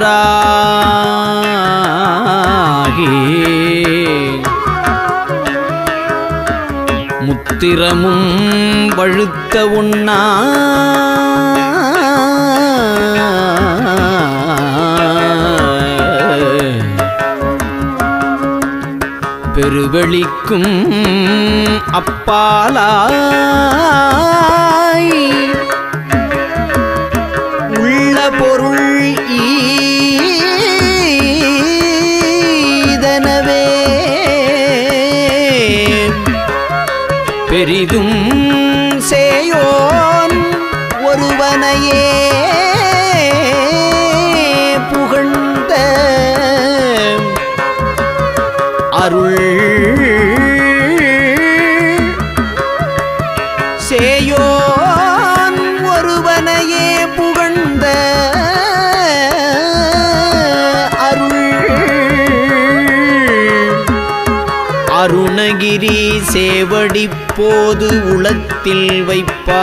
ஒன்றாகி முத்திரமும் பழுத்த உண்ணா. பெருவெளிக்கும் அப்பாலாய். சேவடி போது உளத்தில் வைப்பா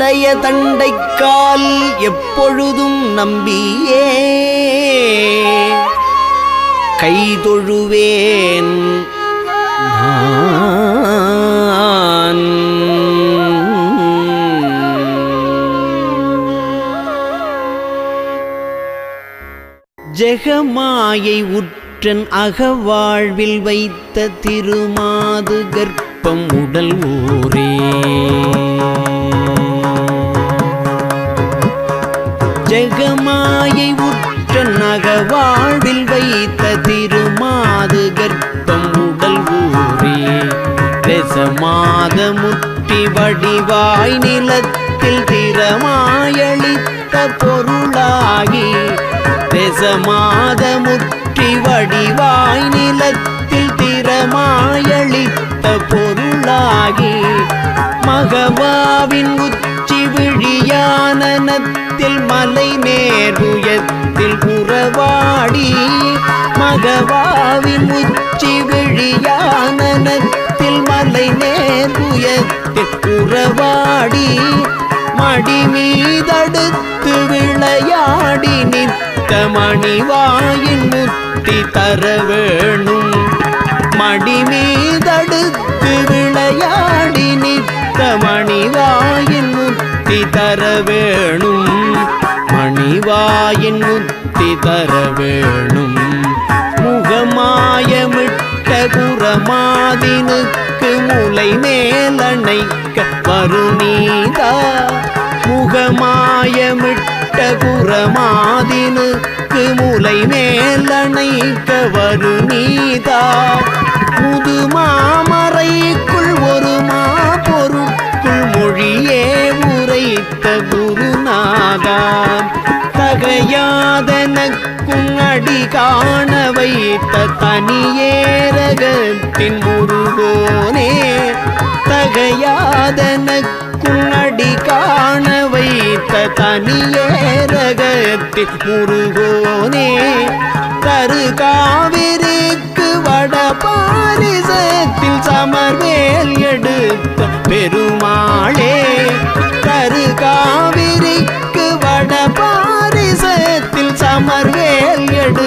நின்னுடைய தண்டைக்கால் எப்பொழுதும் நம்பியே. கைதொழுவேன் ஜெகமாயை உற்றன் அகவாழ்வில் வைத்த திருமாது கர்ப்பம் உடல் ஊரே. ஜெகமாயை உற்ற நகவாழ்வில் வைத்த திருமாது கர்ப்பம் உடல் ஊரே ரசமாத முட்டி வடிவாய் நிலத்தில் திறமாயளித்த பொருளாகி ரசமாத முற்றி வடிவாய் நிலத்தில் திறமாயளித்த பொருளாகி மகவாவின் உச்சி விழியானனத்தில் மலை நேருயத்தில் புறவாடி மகவாவின் உச்சி விழியானனத்தில் மலை நேருயத்தில் புறவாடி மடி மீதடுத்து விளையாடி நித்த மணிவாயின் முத்தி தர வேணும். மடி மீதடுத்து விளையாடி நித்த மணிவாயின் முத்தி தர வேணும். மணிவாயின் முத்தி தர வேணும். முகமாயமிட்ட குரமாதினுக்கு முலை மேலணைக்க வருநீதா. முகமாயமிட்ட குரமாதினுக்கு முலை மேலணைக்க வருநீதா. முதுமாமறைக்குள் ஒரு மாப உரைத்த குருநாதா தகையாதனக்கும் அடி காண வைத்த தனியேரகத்தின் முருகோனே தகையாதனக்கும் அடி காண வைத்த தனியேரகத்தின் முருகோனே தரு காவிரிக்கு வட பாரிசத்தில் சமர்வேல் எடுத்த பெருமாளே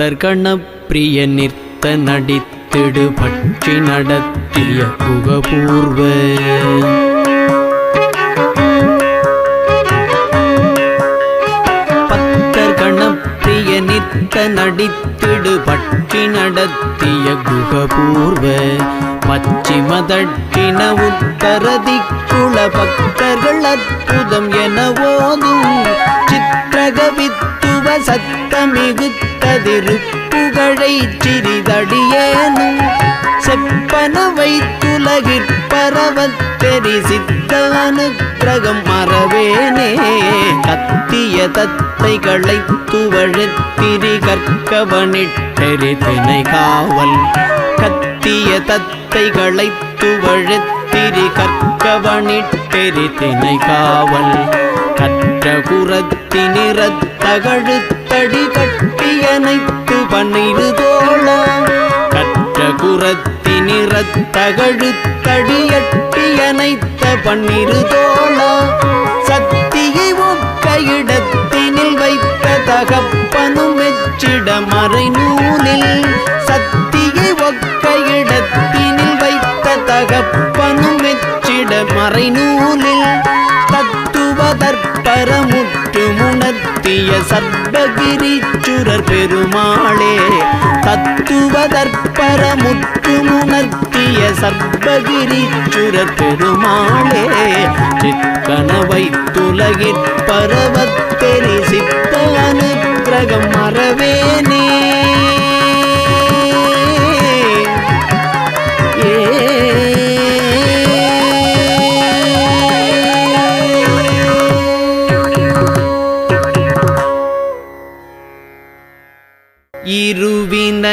கணப்பிரிய நிற்த நடித்திடு பற்றி நடத்திய புகபூர்வ பத்தர் கணப்பிரிய நித்த நடித்திடு பற்றி நடத்திய குகபூர்வ பச்சிமதட்டின உத்தரதிக்குள பக்தர்கள் அற்புதம் என ஓதும். சித்திரகவித்துவ சத்தமிகுத்ததிருப்புகழை சிறிதடியேனும் செப்பன வைத்துலகிற் பரவத் தெரிசித்த அனுக்கிரகம் மறவேனே. கத்திய தத்தைகளை துவழத்திரி கற்கவனிட்டெறி தினை காவல். கத்திய தத்தைகளை துவழத்திரி கற்கவனிட்டெறி தினை காவல். கற்ற குரத்தினிறத்தகழுத்தடி கட்டியனைத்து பன்னிரு தோழ கற்ற குரத்தினிறத்தகழுத்தடியட்டியனைத்த பன்னிரு தோழா சத்தியை ஒக்க இடத்தினில் வைத்த தகப்பனும் வெச்சிட மறை நூலில். சக்தியை ஒக்க இடத்தினில் வைத்த தகப்பனும் வெச்சிட மறை நூலில். தத்துவதற்பரமுற்று முணர்த்திய சர்வகிரிச்சுரர் பெருமாளே தத்துவதற்பரமுற்று முணர்த்திய சர்வகிரிச்சுரர் பெருமாளே சிக்கனவை துலகிற் பரவத்தெரி சித்த அனுகிரகம் மறவேனே.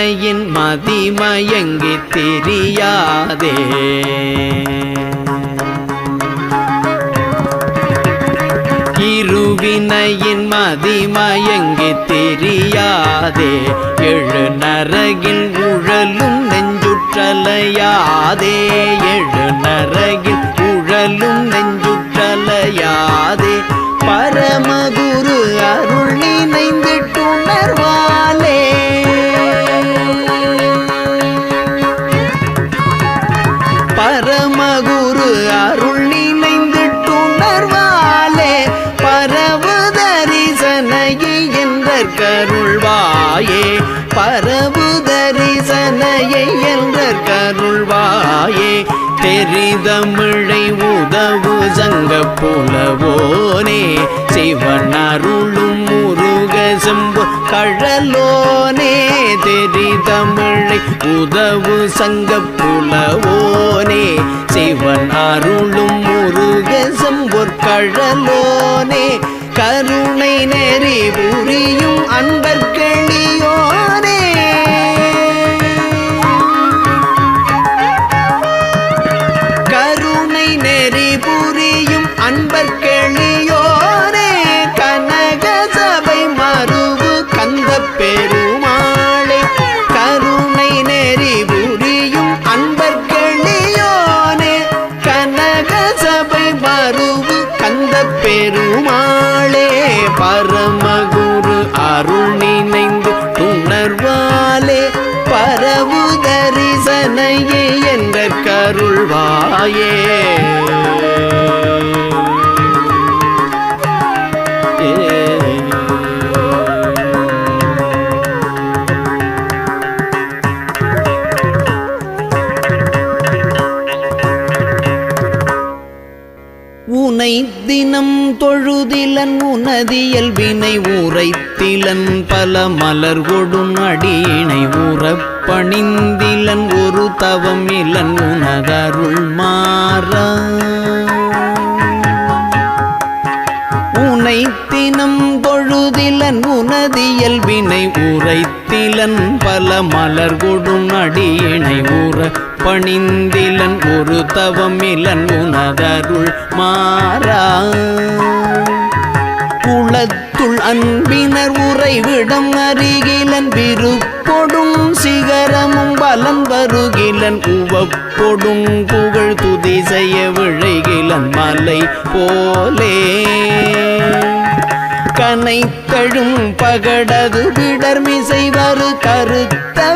இருவினையின் மதிமயங்கி தெரியாதே. இருவினையின் மதிமயங்கி தெரியாதே. எழு நரகில் உழலும் நெஞ்சுற்றலையாதே. எழு நரகில் உழலும் நெஞ்சுற்றலையாதே. பரமகுரு அருள் நினைந்திட்டுணர்வாலே தாயே தெரிதமிழை உதவு சங்க புலவோனே சிவனருளும் முருக செம்பு கழலோனே தெரிதமிழை உதவு சங்க புலவோனே சிவன் அருளும் முருக செம்பொற் கழலோனே கருணை நெறி புரியும் அன்பர்களியோனே பரமகுரு அருள் நினைந்து துணர்வாலே பரவு தரிசனையே என்ற கருள்வாயே. தினம் தொழுதிலன் உனதியல் வினை உரைத்திலன் பல மலர் கொடும் அடியினை உறப் ஒரு தவம் இலன் உனகருள் மாற. உனை தினம் தொழுதிலன் உனதியல் வினை உரைத்திலன் பல மலர் கொடும் அடியினை உற பணிந்திலன் ஒரு தவமிலன் உனதருள் மாறா. குளத்துள் அன்பினர் உறைவிடம் அருகிலன் விருப்பொடும் சிகரமும் பலம் வருகிலன் உவப்பொடும் புகழ் துதி செய்ய விழைகிலன் மலை போலே. கனைத்தழும் பகடது விடர்மிசை வரு கருத்த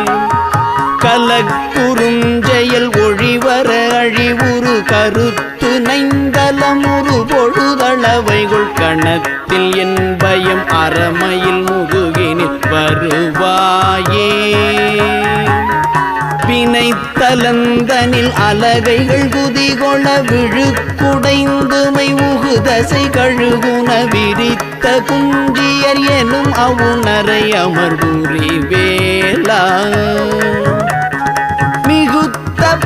கருத்து நைந்தலமுரு பொழுதளவைகுள் கணத்தில் என் பயம் அறமையில் முதுகினில் வருவாயே வினைத்தலந்தனில் அலகைகள் குதிகொள விழுக்குடைந்துமை உகுதசை கழுகுன விரித்த குஞ்சியர் எனும் அவுணரை அமர்வுரி வேளா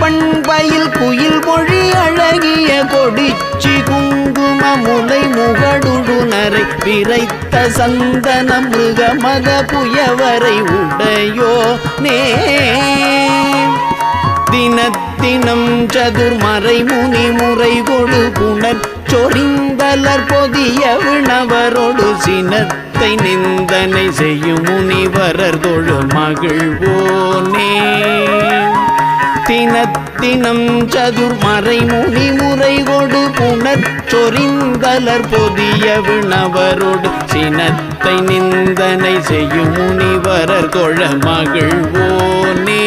பண்பயில் குயில் மொழி அழகிய கொடிச்சி குங்கும முலை முகடுடுனரை விரைத்த சந்தன மிருக மத புயவரை உடையோ நே. தினத்தினம் சதுர்மறை முனி முறை கொடு குணர் சொரிந்தலர் பொதிய விணவரோடு சினத்தை நிந்தனை செய்யும் முனிவரர் தொழு மகிழ்வோனே. தினத்தினம் சதுர்மறை முனி முறை கொடு புணச்சொரிந்தலர் பொதிய விணவரோடு சினத்தை நிந்தனை செய்யும் முனிவரர் கொழ மகிழ்வோனே.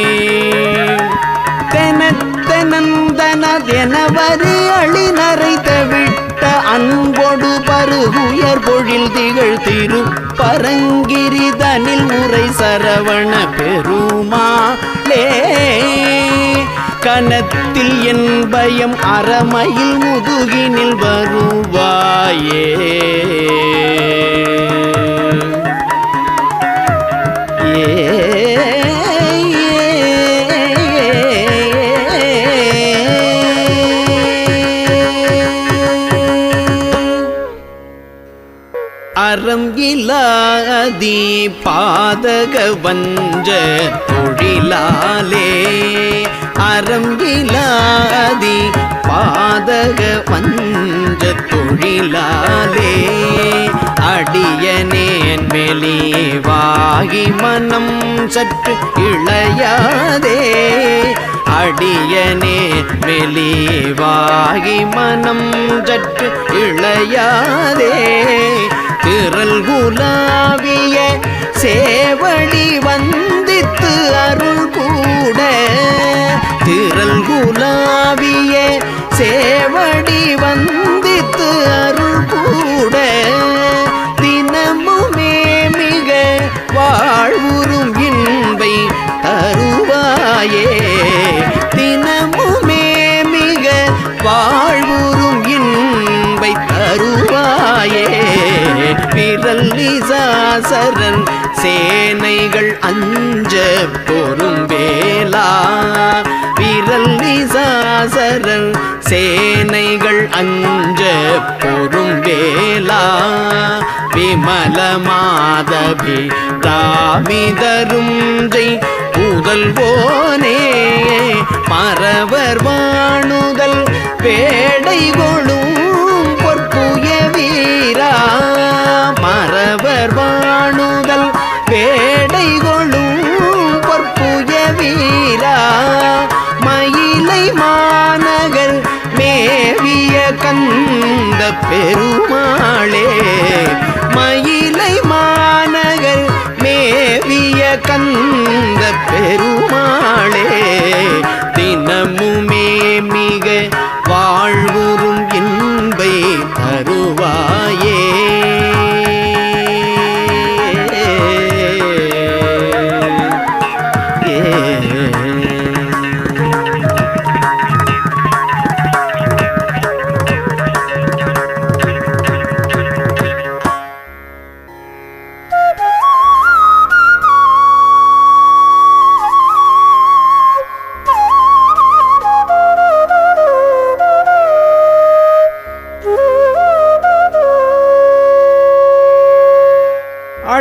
தெனத்தனந்தனதெனவரு அழினரை தவிட்ட அன்பொடு பருகுயர் பொழில் திகழ் திரு பரங்கிரிதனில் முறை சரவண பெருமாளே. கணத்தில் என் பயம் அறமையில் முதுகினில் வருவாயே. அறம் இலாதி பாதக வஞ்ச தொழிலாலே அறம்பிலாதி பாதக வஞ்ச தொழிலாலே அடியனேன் வெளிவாகி மனம் சற்று இளையாதே. அடியனே வெளிவாகி மனம் சற்று இளையாதே. திரல் குலாவிய சேவடி வந்த திரள் குலாவிய சேவடி வந்தித்து அருள் கூட தினமுமே மிக வாழ்வுறும் இன்பை தருவாயே. தினமுமே மிக வாழ்வுறும் இன்பை தருவாயே. விரல்லிசாசரன் சேனைகள் அஞ்ச பொறும் வேலா விரல்லிசாசரன் சேனைகள் அஞ்ச பொறும் வேலா விமல மாதவி தாமிதரும் ஜெய். புதல்வோனே மறவர் வாணுதல் பேடை கொழும் பொற்புய வீரா. மறவர் வா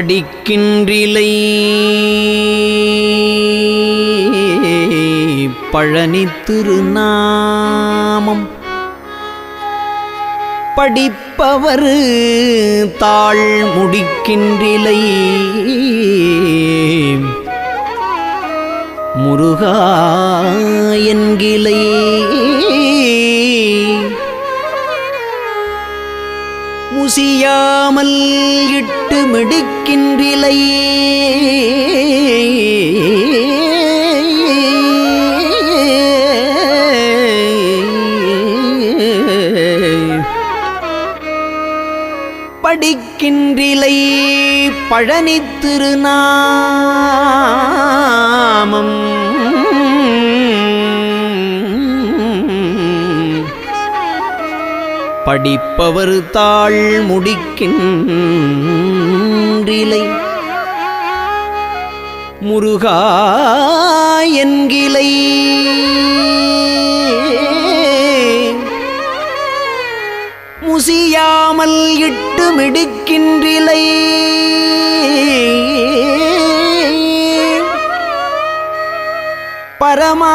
படிக்கின்றிலை. பழனி திருநாமம் படிப்பவர் தாழ் முடிக்கின்றிலை. முருகா என்கிலை. முசியாமல் இட்டு மிடிக்கின்றிலை படிக்கின்றிலை பழனி திருநாமம். படிப்பவர் தாழ் முடிக்கின்றிலை. முருகா என்கிளை முசியாமல் இட்டு மிடுக்கின்றிலை. பரமா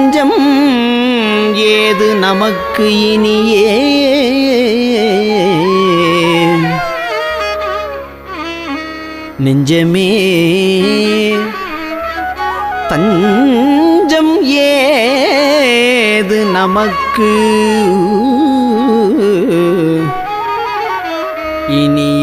ஏது நமக்கு இனியே? நெஞ்சமே தஞ்சம் ஏது நமக்கு? இனிய